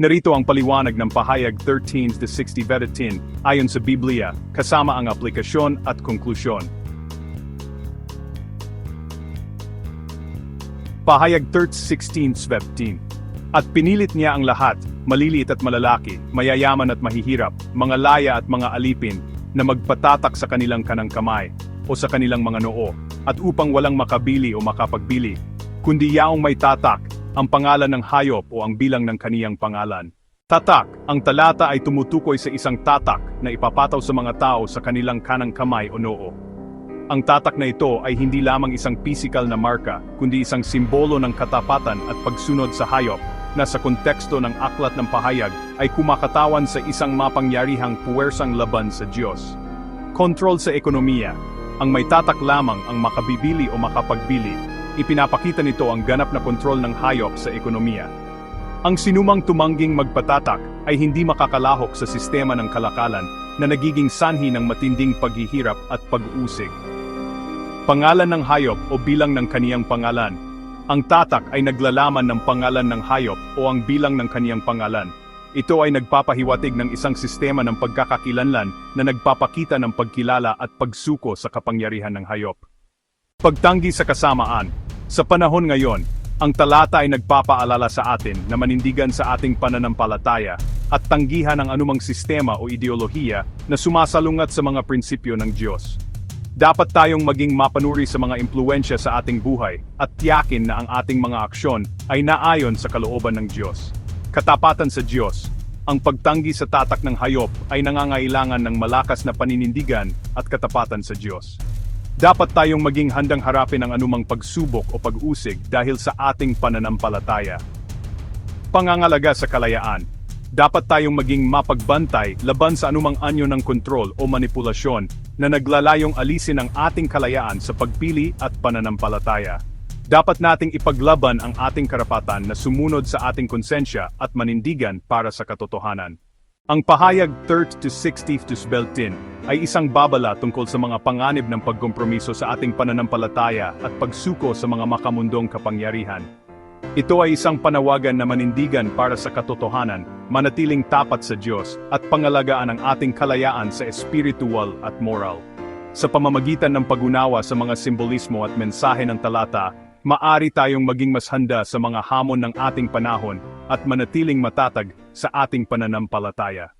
Narito ang paliwanag ng pahayag 13 to 60 Vedatin ayon sa Biblia, kasama ang aplikasyon at konklusyon. Pahayag 13 16 At pinilit niya ang lahat, maliliit at malalaki, mayayaman at mahihirap, mga laya at mga alipin, na magpatatak sa kanilang kanang kamay, o sa kanilang mga noo, at upang walang makabili o makapagbili, kundi yaong may tatak, ang pangalan ng hayop o ang bilang ng kaniyang pangalan. Tatak, ang talata ay tumutukoy sa isang tatak na ipapataw sa mga tao sa kanilang kanang kamay o noo. Ang tatak na ito ay hindi lamang isang physical na marka, kundi isang simbolo ng katapatan at pagsunod sa hayop, na sa konteksto ng aklat ng pahayag ay kumakatawan sa isang mapangyarihang puwersang laban sa Diyos. Kontrol sa ekonomiya, ang may tatak lamang ang makabibili o makapagbili, ipinapakita nito ang ganap na kontrol ng hayop sa ekonomiya. Ang sinumang tumangging magpatatak ay hindi makakalahok sa sistema ng kalakalan na nagiging sanhi ng matinding paghihirap at pag-uusig. Pangalan ng hayop o bilang ng kaniyang pangalan. Ang tatak ay naglalaman ng pangalan ng hayop o ang bilang ng kaniyang pangalan. Ito ay nagpapahiwatig ng isang sistema ng pagkakakilanlan na nagpapakita ng pagkilala at pagsuko sa kapangyarihan ng hayop. Pagtanggi sa kasamaan. Sa panahon ngayon, ang talata ay nagpapaalala sa atin na manindigan sa ating pananampalataya at tanggihan ang anumang sistema o ideolohiya na sumasalungat sa mga prinsipyo ng Diyos. Dapat tayong maging mapanuri sa mga impluensya sa ating buhay at tiyakin na ang ating mga aksyon ay naayon sa kalooban ng Diyos. Katapatan sa Diyos, ang pagtanggi sa tatak ng hayop ay nangangailangan ng malakas na paninindigan at katapatan sa Diyos. Dapat tayong maging handang harapin ang anumang pagsubok o pag-usig dahil sa ating pananampalataya. Pangangalaga sa kalayaan. Dapat tayong maging mapagbantay laban sa anumang anyo ng kontrol o manipulasyon na naglalayong alisin ang ating kalayaan sa pagpili at pananampalataya. Dapat nating ipaglaban ang ating karapatan na sumunod sa ating konsensya at manindigan para sa katotohanan. Ang pahayag 30 to 60 to Sbeltin ay isang babala tungkol sa mga panganib ng pagkompromiso sa ating pananampalataya at pagsuko sa mga makamundong kapangyarihan. Ito ay isang panawagan na manindigan para sa katotohanan, manatiling tapat sa Diyos, at pangalagaan ang ating kalayaan sa espiritual at moral. Sa pamamagitan ng pagunawa sa mga simbolismo at mensahe ng talata, maari tayong maging mas handa sa mga hamon ng ating panahon at manatiling matatag sa ating pananampalataya.